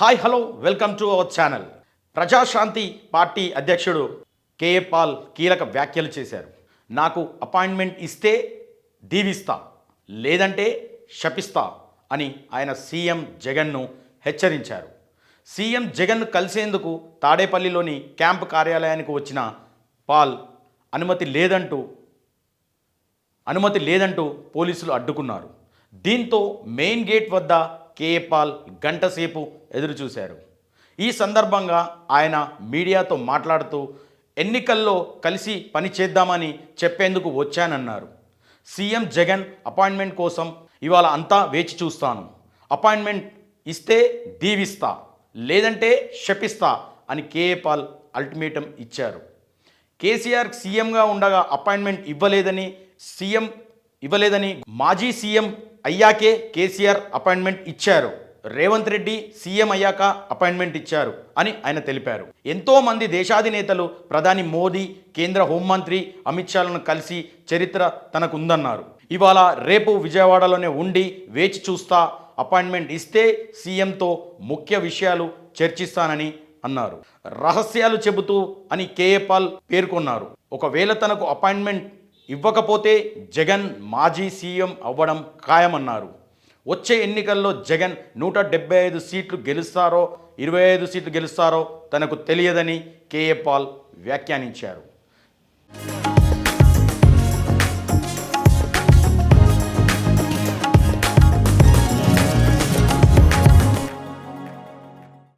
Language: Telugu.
Hi hello welcome to our channel. Prajashanti party అధ్యక్షుడు కేఏ పాల్ కీలక వ్యాఖ్యలు చేశారు. నాకు అపాయింట్మెంట్ ఇస్తే దీవిస్తా లేదంటే శపిస్తా అని ఆయన సీఎం జగన్ను హెచ్చరించారు. సీఎం జగన్ కలిసేందుకు తాడేపల్లిలోని క్యాంపు కార్యాలయానికి వచ్చిన పాల్ అనుమతి లేదంటూ అనుమతి లేదంటూ పోలీసులు అడ్డుకున్నారు. దీంతో మెయిన్ గేట్ వద్ద కేఏ పాల్ గంటసేపు ఎదురుచూశారు. ఈ సందర్భంగా ఆయన మీడియాతో మాట్లాడుతూ ఎన్నికల్లో కలిసి పని చేద్దామని చెప్పేందుకు వచ్చానన్నారు. సీఎం జగన్ అపాయింట్మెంట్ కోసం ఇవాళ అంతా వేచి చూస్తాను. అపాయింట్మెంట్ ఇస్తే దీవిస్తా లేదంటే శపిస్తా అని కేఏ పాల్ అల్టిమేటం ఇచ్చారు. కేసీఆర్ సీఎంగా ఉండగా అపాయింట్మెంట్ ఇవ్వలేదని సీఎం ఇవ్వలేదని మాజీ సీఎం అయ్యాకే కేసీఆర్ అపాయింట్మెంట్ ఇచ్చారు. రేవంత్ రెడ్డి సీఎం అయ్యాక అపాయింట్మెంట్ ఇచ్చారు అని ఆయన తెలిపారు. ఎంతో మంది దేశాధినేతలు ప్రధాని మోదీ కేంద్ర హోంమంత్రి అమిత్ షాలను కలిసి చరిత్ర తనకుందన్నారు. ఇవాళ రేపు విజయవాడలోనే ఉండి వేచి చూస్తా అపాయింట్మెంట్ ఇస్తే సీఎంతో ముఖ్య విషయాలు చర్చిస్తానని అన్నారు. రహస్యాలు చెబుతూ అని కేఏ పాల్ పేర్కొన్నారు. ఒకవేళ తనకు అపాయింట్మెంట్ ఇవ్వకపోతే జగన్ మాజీ సీఎం అవ్వడం ఖాయమన్నారు. వచ్చే ఎన్నికల్లో జగన్ నూట డెబ్బై ఐదు సీట్లు గెలుస్తారో ఇరవై ఐదు సీట్లు గెలుస్తారో తనకు తెలియదని కేఏ పాల్ వ్యాఖ్యానించారు.